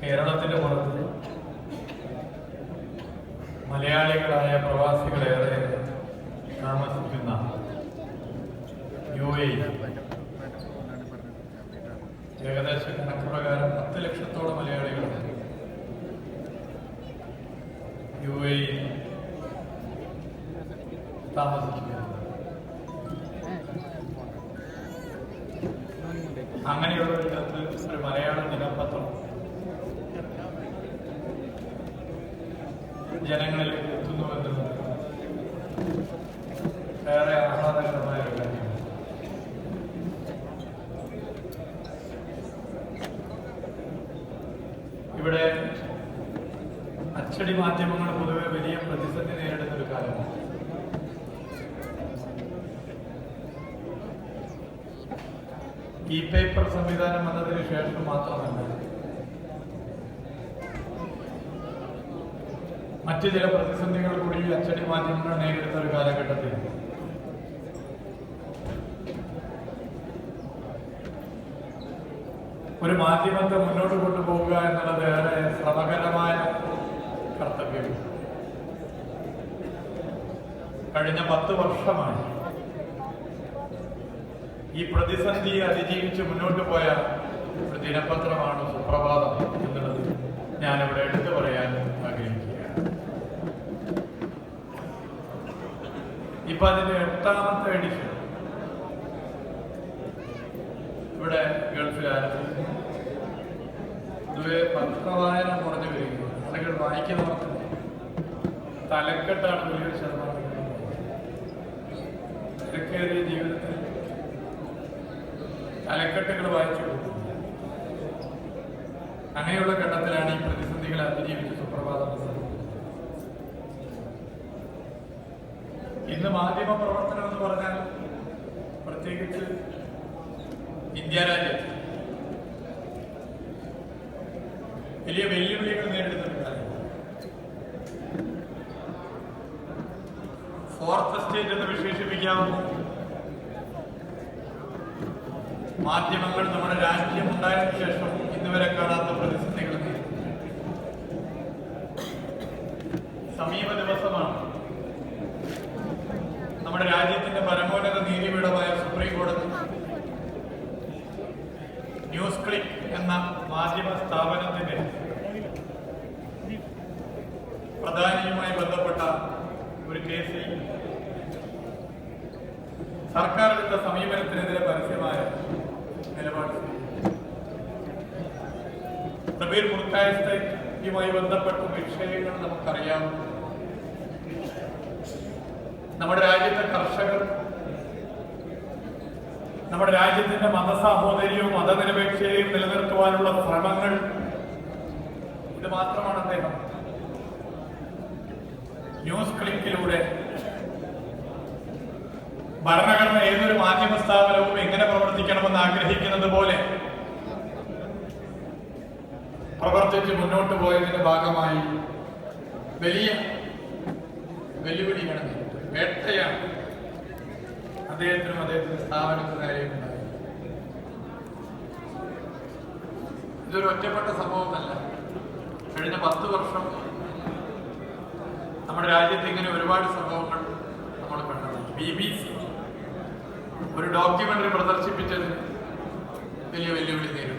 കേരളത്തിന്റെ പുറത്ത് മലയാളികളായ പ്രവാസികളേറെ താമസിക്കുന്ന യു എ ഏകദേശ കണക്ക് പ്രകാരം പത്ത് ലക്ഷത്തോളം മലയാളികളുണ്ട് യു എ താമസിക്കുന്നത് അങ്ങനെയുള്ള ഒരിടത്ത് ഒരു മലയാള ദിനപത്രം ജനങ്ങളിലേക്ക് എത്തുന്നു എന്നത് ഏറെ ആഹ്ലാദകരമായ ഒരു കാര്യമാണ്. ഇവിടെ അച്ചടി മാധ്യമങ്ങൾ പൊതുവെ വലിയ പ്രതിസന്ധി നേരിടുന്ന ഒരു കാലമാണ് ഇ പേപ്പർ സംവിധാനം വന്നതിന് ശേഷം മാത്രമല്ല മറ്റു ചില പ്രതിസന്ധികൾ കൂടി അച്ചടി മാധ്യമങ്ങൾ നേരിടുന്ന ഒരു കാലഘട്ടത്തിൽ. ഒരു മാധ്യമത്തെ മുന്നോട്ട് കൊണ്ടുപോവുക എന്നുള്ളത് ഏറെ ശ്രമകരമായ കർത്തവ്യം. കഴിഞ്ഞ പത്ത് വർഷമായി ഈ പ്രതിസന്ധിയെ അതിജീവിച്ച് മുന്നോട്ട് പോയ ഒരു ദിനപത്രമാണ് സുപ്രഭാതം എന്നുള്ളത് ഞാനിവിടെ എടുത്തു പറയാൻ ഇപ്പൊ അതിന്റെ എട്ടാമത്തെ എഡിഷൻ ഇവിടെ ഗൾഫിൽ പത്രവായന കുറഞ്ഞു വരികയാണ്. ആളുകൾ വായിക്കുന്നവർക്ക് തലക്കെട്ടാണ് വലിയൊരു ശതമാനം തിരക്കേറിയ ജീവിതത്തിൽ തലക്കെട്ടുകൾ വായിച്ചു അങ്ങനെയുള്ള ഘട്ടത്തിലാണ് ഈ പ്രതിസന്ധികളെ അതിജീവിച്ച് സുപ്രഭാതം ഇന്ന് മാധ്യമ പ്രവർത്തനം എന്ന് പറഞ്ഞാൽ പ്രത്യേകിച്ച് ഇന്ത്യ രാജ്യത്ത് വലിയ വെല്ലുവിളികൾ നേരിടുന്ന ഒരു കാലം ഫോർത്ത് സ്റ്റേറ്റ് എന്ന് വിശേഷിപ്പിക്കാവുന്ന മാധ്യമങ്ങൾ നമ്മുടെ രാജ്യം ഉണ്ടായതിനു ശേഷം ഇന്നുവരെ കാണാത്ത പ്രതിസന്ധികൾ. സമീപ ദിവസമാണ് ന്യൂസ് ക്ലിക്ക് എന്ന മാധ്യമ സ്ഥാപനത്തിന്റെ പ്രധാനിയുമായി ബന്ധപ്പെട്ട ഒരു കേസിൽ സർക്കാർ സമീപനത്തിനെതിരെ പരസ്യമായ നിലപാട്. പ്രബീർ മുർക്കായസ്ഥയുമായി ബന്ധപ്പെട്ട വിഷയങ്ങൾ നമുക്കറിയാം നമ്മുടെ രാജ്യത്തെ കർഷകർ നമ്മുടെ രാജ്യത്തിന്റെ മതസാഹോദര്യവും മതനിരപേക്ഷതയും നിലനിർത്തുവാനുള്ള ശ്രമങ്ങൾ ഇത് മാത്രമാണ് അദ്ദേഹം ന്യൂസ് ക്ലിക്കിലൂടെ ഭരണഘടന ഏതൊരു മാധ്യമ സ്ഥാപനവും എങ്ങനെ പ്രവർത്തിക്കണമെന്ന് ആഗ്രഹിക്കുന്നത് പോലെ പ്രവർത്തിച്ച് മുന്നോട്ട് പോയതിന്റെ ഭാഗമായി വലിയ വെല്ലുവിളിയാണ്. വേട്ടയാണ് അദ്ദേഹത്തിനും അദ്ദേഹത്തിന്റെ സ്ഥാപനത്തിന് ഇതൊരു ഒറ്റപ്പെട്ട സംഭവമല്ല കഴിഞ്ഞ പത്ത് വർഷം നമ്മുടെ രാജ്യത്ത് ഇങ്ങനെ ഒരുപാട് സംഭവങ്ങൾ നമ്മൾ കണ്ടത് ബി ബി സി ഒരു ഡോക്യുമെന്ററി പ്രദർശിപ്പിച്ചത് വലിയ വെല്ലുവിളി നേരിട്ടു